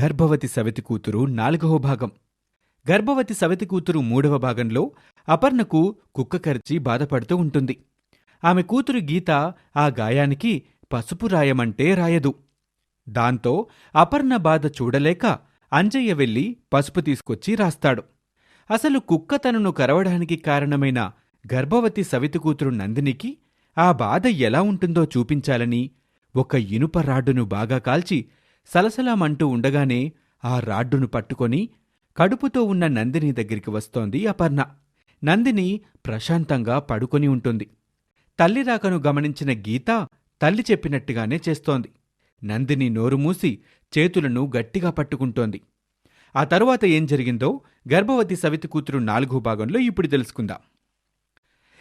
గర్భవతి సవితి కూతురు నాలుగవ భాగం. గర్భవతి సవితి కూతురు మూడవ భాగంలో అపర్ణకు కుక్క కరిచి బాధపడుతూ ఉంటుంది. ఆమె కూతురు గీత ఆ గాయానికి పసుపు రాయమంటే రాయదు. దాంతో అపర్ణ బాధ చూడలేక అంజయ్య వెళ్ళి పసుపు తీసుకొచ్చి రాస్తాడు. అసలు కుక్క తనను కరవడానికి కారణమైన గర్భవతి సవితి కూతురు నందినికి ఆ బాధ ఎలా ఉంటుందో చూపించాలని ఒక ఇనుప రాడ్డును బాగా కాల్చి సలసలామంటూ ఉండగానే ఆ రాడ్డును పట్టుకొని కడుపుతో ఉన్న నందిని దగ్గరికి వస్తోంది అపర్ణ. నందిని ప్రశాంతంగా పడుకొని ఉంటుంది. తల్లి రాకను గమనించిన గీత తల్లి చెప్పినట్టుగానే చేస్తోంది. నందిని నోరు మూసి చేతులను గట్టిగా పట్టుకుంటోంది. ఆ తరువాత ఏం జరిగిందో గర్భవతి సవితి కూతురు నాలుగో భాగంలో ఇప్పుడు తెలుసుకుందాం.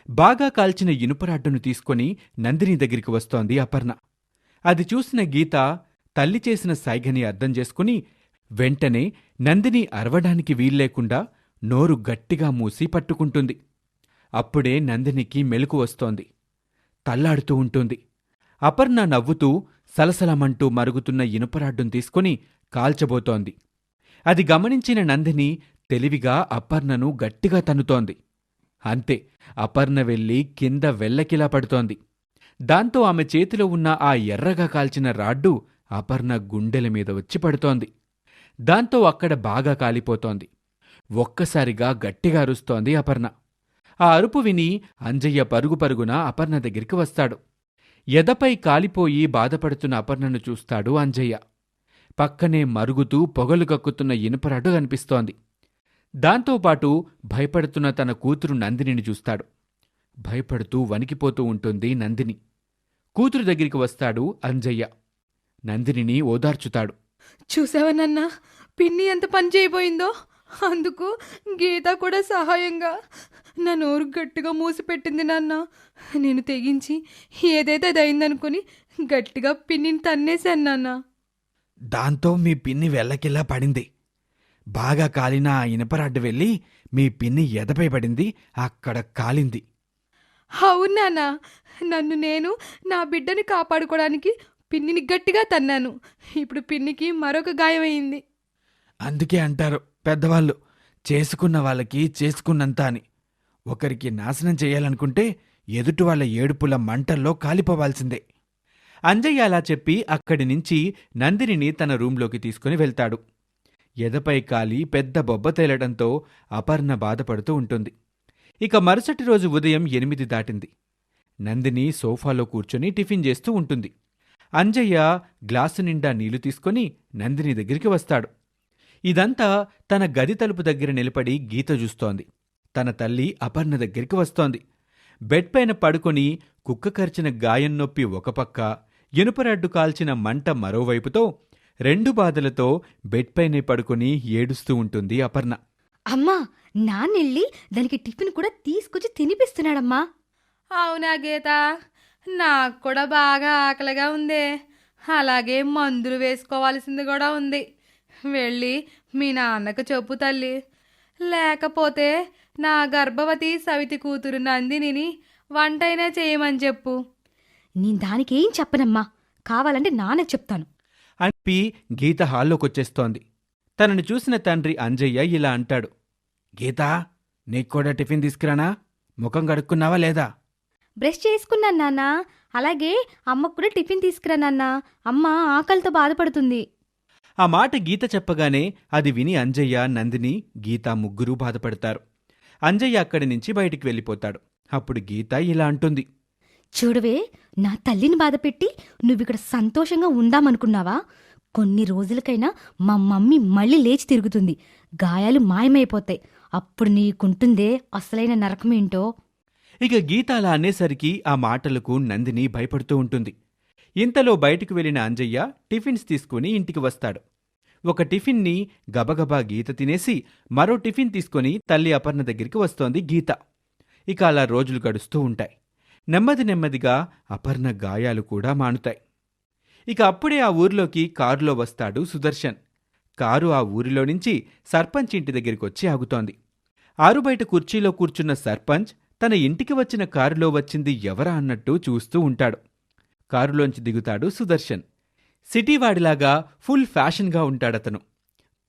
బాగా కాల్చిన ఇనుపరాడ్డును తీసుకొని నందిని దగ్గరికి వస్తోంది అపర్ణ. అది చూసిన గీత తల్లి చేసిన సైగని అర్థం చేసుకుని వెంటనే నందిని అరవడానికి వీల్లేకుండా నోరు గట్టిగా మూసి పట్టుకుంటుంది. అప్పుడే నందినికి మెలకు వస్తోంది. తల్లాడుతూ ఉంటుంది. అపర్ణ నవ్వుతూ సలసలమంటూ మరుగుతున్న ఇనుపరాడ్డును తీసుకుని కాల్చబోతోంది. అది గమనించిన నందిని తెలివిగా అపర్ణను గట్టిగా తన్నుతోంది. అంతే అపర్ణ వెళ్ళి కింద వెల్లకిలా పడుతోంది. దాంతో ఆమె చేతిలో ఉన్న ఆ ఎర్రగా కాల్చిన రాడ్డు అపర్ణ గుండెల మీద వచ్చి పడుతోంది. దాంతో అక్కడ బాగా కాలిపోతోంది. ఒక్కసారిగా గట్టిగా అరుస్తోంది అపర్ణ. ఆ అరుపు విని అంజయ్య పరుగు పరుగున అపర్ణ దగ్గరికి వస్తాడు. ఎదపై కాలిపోయి బాధపడుతున్న అపర్ణను చూస్తాడు అంజయ్య. పక్కనే మరుగుతూ పొగలు కక్కుతున్న ఇనుపరాడు కనిపిస్తోంది. దాంతోపాటు భయపడుతున్న తన కూతురు నందినిని చూస్తాడు. భయపడుతూ వణికిపోతూ ఉంటుంది నందిని. కూతురు దగ్గరికి వస్తాడు అంజయ్య. నందినిని ఓదార్చుతాడు. చూసావా నాన్న? పిన్ని ఎంత పని చేయబోయిందో? అందుకు గీత కూడా సహాయంగా. నా నోరు గట్టిగా మూసిపెట్టింది నాన్న. నేను తెగించి ఏదైతే అది అయిందనుకుని గట్టిగా పిన్నిని తన్నేశాను నాన్న. దాంతో మీ పిన్ని వెల్లకిల్లా పడింది. బాగా కాలిన ఆ ఇనపరాడ్డు వెళ్ళి మీ పిన్ని ఎదపై పడింది అక్కడ కాలింది. అవును నాన్న. నన్ను నేను నా బిడ్డని కాపాడుకోవడానికి పిన్నిని గట్టిగా తన్నాను. ఇప్పుడు పిన్నికి మరొక గాయమైంది. అందుకే అంటారు పెద్దవాళ్ళు చేసుకున్న వాళ్ళకి చేసుకున్నంత అని. ఒకరికి నాశనం చేయాలనుకుంటే ఎదుటి వాళ్ళ ఏడుపుల మంటల్లో కాలిపోవాల్సిందే. అంజయ్య అలా చెప్పి అక్కడి నుంచి నందినిని తన రూంలోకి తీసుకుని వెళ్తాడు. ఎదపై కాలి పెద్ద బొబ్బ తేలడంతో అపర్ణ బాధపడుతూ ఉంటుంది. ఇక మరుసటి రోజు ఉదయం ఎనిమిది దాటింది. నందిని సోఫాలో కూర్చొని టిఫిన్ చేస్తూ ఉంటుంది. అంజయ్య గ్లాసు నిండా నీళ్ళు తీసుకొని నందిని దగ్గరికి వస్తాడు. ఇదంతా తన గది తలుపు దగ్గర నిలబడి గీత చూస్తోంది. తన తల్లి అపర్ణ దగ్గరికి వస్తోంది. బెడ్ పైన పడుకొని కుక్క కరిచిన గాయం నొప్పి ఒక పక్క ఇనుపరడ్డు కాల్చిన మంట మరోవైపుతో రెండు బాధలతో బెడ్ పైనే పడుకొని ఏడుస్తూ ఉంటుంది అపర్ణ. అమ్మా నాన్నెళ్ళి దానికి టిఫిన్ కూడా తీసుకొచ్చి తినిపిస్తున్నాడమ్మా. అవునా గీత? నాకు కూడా బాగా ఆకలిగా ఉంది. అలాగే మందులు వేసుకోవాల్సింది కూడా ఉంది. వెళ్ళి మీ నాన్నకు చెప్పు తల్లి. లేకపోతే నా గర్భవతి సవితి కూతురు నందినిని వంటైనా చేయమని చెప్పు. నేను దానికేం చెప్పనమ్మా. కావాలంటే నాన్నకు చెప్తాను. అని గీత హాల్లోకొచ్చేస్తోంది తనను చూసిన తండ్రి అంజయ్య ఇలా అంటాడు. గీతా నీకు కూడా టిఫిన్ తీసుకురానా? ముఖం కడుక్కున్నావా లేదా? బ్రష్ చేసుకున్నాను నాన్న. అలాగే అమ్మకు కూడా టిఫిన్ తీసుకురా నాన్న. అమ్మ ఆకలితో బాధపడుతుంది. ఆ మాట గీత చెప్పగానే అది విని అంజయ్య నందిని గీత ముగ్గురూ బాధపడతారు. అంజయ్య అక్కడి నుంచి బయటికి వెళ్ళిపోతాడు. అప్పుడు గీత ఇలా అంటుంది. చూడవే నా తల్లిని బాధపెట్టి నువ్విక్కడ సంతోషంగా ఉందామనుకున్నావా? కొన్ని రోజులకైనా మా మమ్మీ మళ్ళీ లేచి తిరుగుతుంది. గాయాలు మాయమైపోతాయి. అప్పుడు నీకుంటుందే అసలైన నరకమేంటో? ఇక గీత అలా అనేసరికి ఆ మాటలకు నందిని భయపడుతూ ఉంటుంది. ఇంతలో బయటికి వెళ్ళిన అంజయ్య టిఫిన్స్ తీసుకుని ఇంటికి వస్తాడు. ఒక టిఫిన్ని గబగబా గీత తినేసి మరో టిఫిన్ తీసుకొని తల్లి అపర్ణ దగ్గరికి వస్తోంది గీత. ఇక అలా రోజులు గడుస్తూ ఉంటాయి. నెమ్మది నెమ్మదిగా అపర్ణ గాయాలు కూడా మానుతాయి. ఇక అప్పుడే ఆ ఊరిలోకి కారులో వస్తాడు సుదర్శన్. కారు ఆ ఊరిలో నుంచి సర్పంచ్ ఇంటి దగ్గరికి వచ్చి ఆగుతోంది ఆరుబయట కుర్చీలో కూర్చున్న సర్పంచ్ తన ఇంటికి వచ్చిన కారులో వచ్చింది ఎవరా అన్నట్టు చూస్తూ ఉంటాడు. కారులోంచి దిగుతాడు సుదర్శన్. సిటీవాడిలాగా ఫుల్ ఫ్యాషన్గా ఉంటాడతను.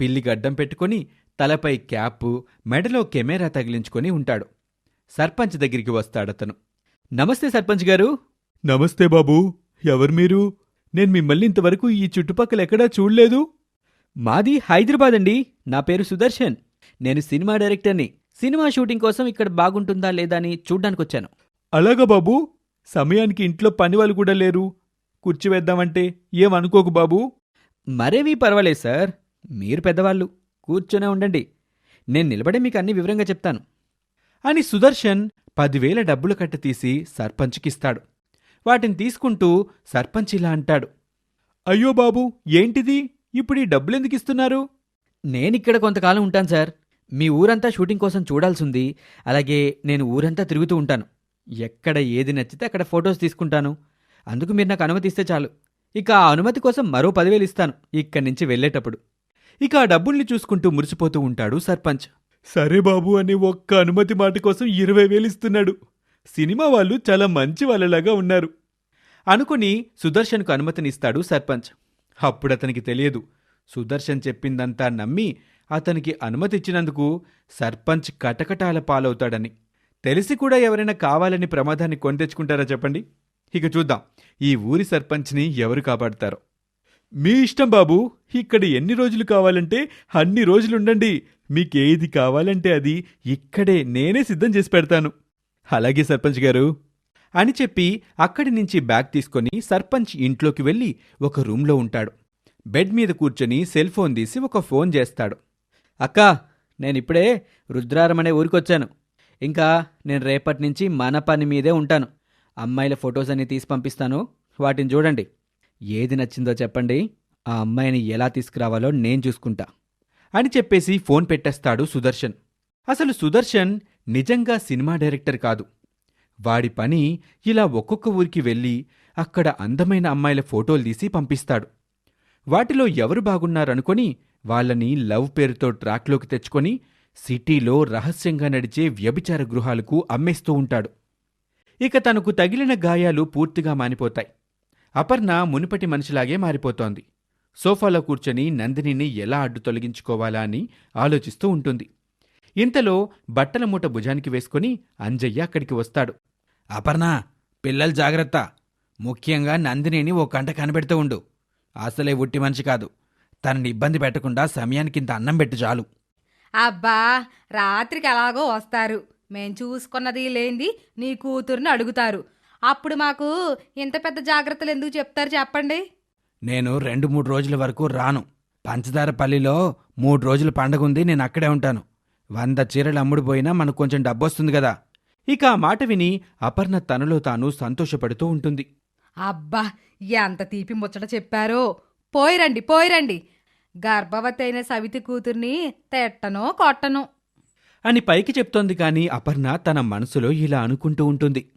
పిల్లి గడ్డం పెట్టుకొని తలపై క్యాపు మెడలో కెమెరా తగిలించుకొని ఉంటాడు. సర్పంచ్ దగ్గరికి వస్తాడతను. నమస్తే సర్పంచ్ గారు. నమస్తే బాబు. ఎవరు మీరు? నేను మిమ్మల్ని ఇంతవరకు ఈ చుట్టుపక్కల ఎక్కడా చూడలేదు. మాది హైదరాబాద్ అండి నా పేరు సుదర్శన్. నేను సినిమా డైరెక్టర్ని. సినిమా షూటింగ్ కోసం ఇక్కడ బాగుంటుందా లేదా అని చూడ్డానికి వచ్చాను అలాగా బాబు సమయానికి ఇంట్లో పని వాళ్ళు కూడా లేరు. కూర్చోవేద్దామంటే ఏమనుకోకు బాబు? మరేమీ పర్వాలేదు సార్. మీరు పెద్దవాళ్ళు కూర్చొనే ఉండండి. నేను నిలబడే మీకు అన్ని వివరంగా చెప్తాను. అని సుదర్శన్ పదివేల డబ్బులు కట్ట తీసి సర్పంచ్కిస్తాడు. వాటిని తీసుకుంటూ సర్పంచ్ ఇలా అంటాడు. అయ్యో బాబు ఏంటిది? ఇప్పుడు ఈ డబ్బులెందుకు ఇస్తున్నారు నేనిక్కడ కొంతకాలం ఉంటాను సార్. మీ ఊరంతా షూటింగ్ కోసం చూడాల్సింది. అలాగే నేను ఊరంతా తిరుగుతూ ఉంటాను. ఎక్కడ ఏది నచ్చితే అక్కడ ఫొటోస్ తీసుకుంటాను. అందుకు మీరు నాకు అనుమతి ఇస్తే చాలు. ఇక ఆ అనుమతి కోసం మరో పదివేలు ఇస్తాను ఇక్కడి నుంచి వెళ్ళేటప్పుడు. ఇక ఆ డబ్బుల్ని చూసుకుంటూ మురిసిపోతూ ఉంటాడు సర్పంచ్. సరే బాబు అని ఒక్క అనుమతి మాట కోసం ఇరవై వేలు ఇస్తున్నాడు. సినిమా వాళ్ళు చాలా మంచి వాళ్ళలాగా ఉన్నారు. అనుకుని సుదర్శన్కు అనుమతినిస్తాడు సర్పంచ్. అప్పుడు అతనికి తెలియదు. సుదర్శన్ చెప్పిందంతా నమ్మి అతనికి అనుమతిచ్చినందుకు సర్పంచ్ కటకటాల పాలవుతాడని. తెలిసి కూడా ఎవరైనా కావాలని ప్రమాదాన్ని కొని తెచ్చుకుంటారా చెప్పండి? ఇక చూద్దాం ఈ ఊరి సర్పంచ్ని ఎవరు కాపాడతారో. మీ ఇష్టం బాబు ఇక్కడ ఎన్ని రోజులు కావాలంటే అన్ని రోజులుండండి. మీకేది కావాలంటే అది ఇక్కడే నేనే సిద్ధం చేసి పెడతాను. అలాగే సర్పంచ్ గారు. అని చెప్పి అక్కడి నుంచి బ్యాగ్ తీసుకొని సర్పంచ్ ఇంట్లోకి వెళ్ళి ఒక రూంలో ఉంటాడు. బెడ్ మీద కూర్చొని సెల్ ఫోన్ తీసి ఒక ఫోన్ చేస్తాడు. అక్కా నేనిప్పుడే రుద్రారం అనే ఊరికొచ్చాను. ఇంకా నేను రేపటి నుంచి మన పని మీదే ఉంటాను. అమ్మాయిల ఫొటోస్ అన్ని తీసి పంపిస్తాను. వాటిని చూడండి. ఏది నచ్చిందో చెప్పండి. ఆ అమ్మాయిని ఎలా తీసుకురావాలో నేను చూసుకుంటా అని చెప్పేసి ఫోన్ పెట్టేస్తాడు సుదర్శన్. అసలు సుదర్శన్ నిజంగా సినిమా డైరెక్టర్ కాదు. వాడి పని ఇలా ఒక్కొక్క ఊరికి వెళ్ళి అక్కడ అందమైన అమ్మాయిల ఫోటోలు తీసి పంపిస్తాడు. వాటిలో ఎవరు బాగున్నారనుకొని వాళ్ళని లవ్ పేరుతో ట్రాక్లోకి తెచ్చుకొని సిటీలో రహస్యంగా నడిచే వ్యభిచార గృహాలకు అమ్మేస్తూ ఉంటాడు. ఇక తనకు తగిలిన గాయాలు పూర్తిగా మానిపోతాయి. అపర్ణ మునుపటి మనిషిలాగే మారిపోతోంది. సోఫాలో కూర్చొని నందినిని ఎలా అడ్డు తొలగించుకోవాలా అని ఆలోచిస్తూ ఉంటుంది. ఇంతలో బట్టల మూట భుజానికి వేసుకుని అంజయ్య అక్కడికి వస్తాడు. అపర్ణ పిల్లలు జాగ్రత్త. ముఖ్యంగా నందినిని ఓ కంట కనిపెడుతూ ఉండు. అసలే ఉట్టి మనిషి కాదు. తనని ఇబ్బంది పెట్టకుండా సమయానికి ఇంత అన్నం పెట్టు చాలు. అబ్బా రాత్రికి ఎలాగో వస్తారు. మేం చూసుకున్నది లేంది నీ కూతుర్ని అడుగుతారు. అప్పుడు మాకు ఇంత పెద్ద జాగ్రత్తలు ఎందుకు చెప్తారు చెప్పండి? నేను రెండు మూడు రోజుల వరకు రాను. పంచదార పల్లిలో మూడు రోజుల పండగ ఉంది నేను అక్కడే ఉంటాను. వంద చీరలు అమ్ముడు పోయినా మనకు కొంచెం డబ్బొస్తుంది కదా. ఇక ఆ మాట విని అపర్ణ తనలో తాను సంతోషపడుతూ ఉంటుంది. అబ్బా ఎంత తీపి ముచ్చట చెప్పారో. పోయిరండి పోయిరండి గర్భవతి అయిన సవితి కూతుర్ని తెట్టనో కొట్టను. అని పైకి చెప్తోంది కాని అపర్ణ తన మనసులో ఇలా అనుకుంటూ ఉంటుంది.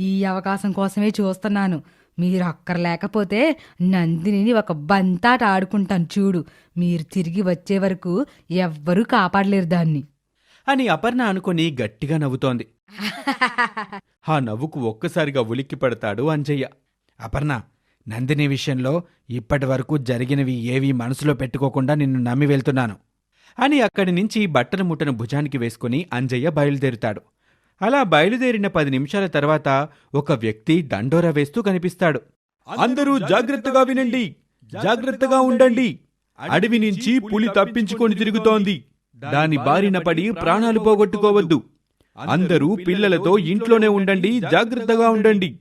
ఈ అవకాశం కోసమే చూస్తున్నాను. మీరు అక్కర లేకపోతే నందినిని ఒక బంతాట ఆడుకుంటాను చూడు. మీరు తిరిగి వచ్చే వరకు ఎవ్వరూ కాపాడలేరు దాన్ని. అని అపర్ణ అనుకొని గట్టిగా నవ్వుతోంది. ఆ నవ్వుకు ఒక్కసారిగా ఉలిక్కి పడతాడు అంజయ్య. అపర్ణ నందిని విషయంలో ఇప్పటి వరకు జరిగినవి ఏవీ మనసులో పెట్టుకోకుండా నిన్ను నమ్మి వెళ్తున్నాను. అని అక్కడి నుంచి బట్టల ముట్టను భుజానికి వేసుకుని అంజయ్య బయలుదేరుతాడు. అలా బయలుదేరిన పది నిమిషాల తర్వాత ఒక వ్యక్తి దండోరా వేస్తూ కనిపిస్తాడు. అందరూ జాగ్రత్తగా వినండి. జాగ్రత్తగా ఉండండి. అడవి నుంచి పులి తప్పించుకొని తిరుగుతోంది. దాని బారిన పడి ప్రాణాలు పోగొట్టుకోవద్దు. అందరూ పిల్లలతో ఇంట్లోనే ఉండండి. జాగ్రత్తగా ఉండండి.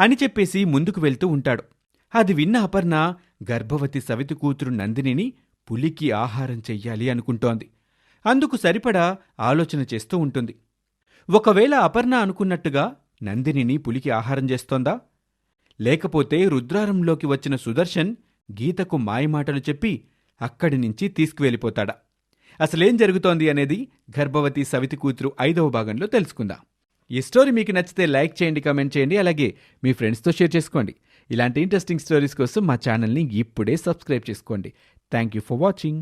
అని చెప్పేసి ముందుకు వెళ్తూ ఉంటాడు. అది విన్న అపర్ణ గర్భవతి సవితి కూతురు నందినిని పులికి ఆహారం చెయ్యాలి అనుకుంటోంది. అందుకు సరిపడా ఆలోచన చేస్తూ ఉంటుంది. ఒకవేళ అపర్ణ అనుకున్నట్టుగా నందినిని పులికి ఆహారం చేస్తోందా? లేకపోతే రుద్రారంలోకి వచ్చిన సుదర్శన్ గీతకు మాయమాటలు చెప్పి అక్కడి నుంచి తీసుకువెళ్ళిపోతాడా? అసలేం జరుగుతోంది అనేది గర్భవతి సవితి కూతురు ఐదవ భాగంలో తెలుసుకుందాం. ఈ స్టోరీ మీకు నచ్చితే లైక్ చేయండి కమెంట్ చేయండి అలాగే మీ ఫ్రెండ్స్తో షేర్ చేసుకోండి. ఇలాంటి ఇంట్రెస్టింగ్ స్టోరీస్ కోసం మా ఛానల్ని ఇప్పుడే సబ్స్క్రైబ్ చేసుకోండి. Thank you for watching.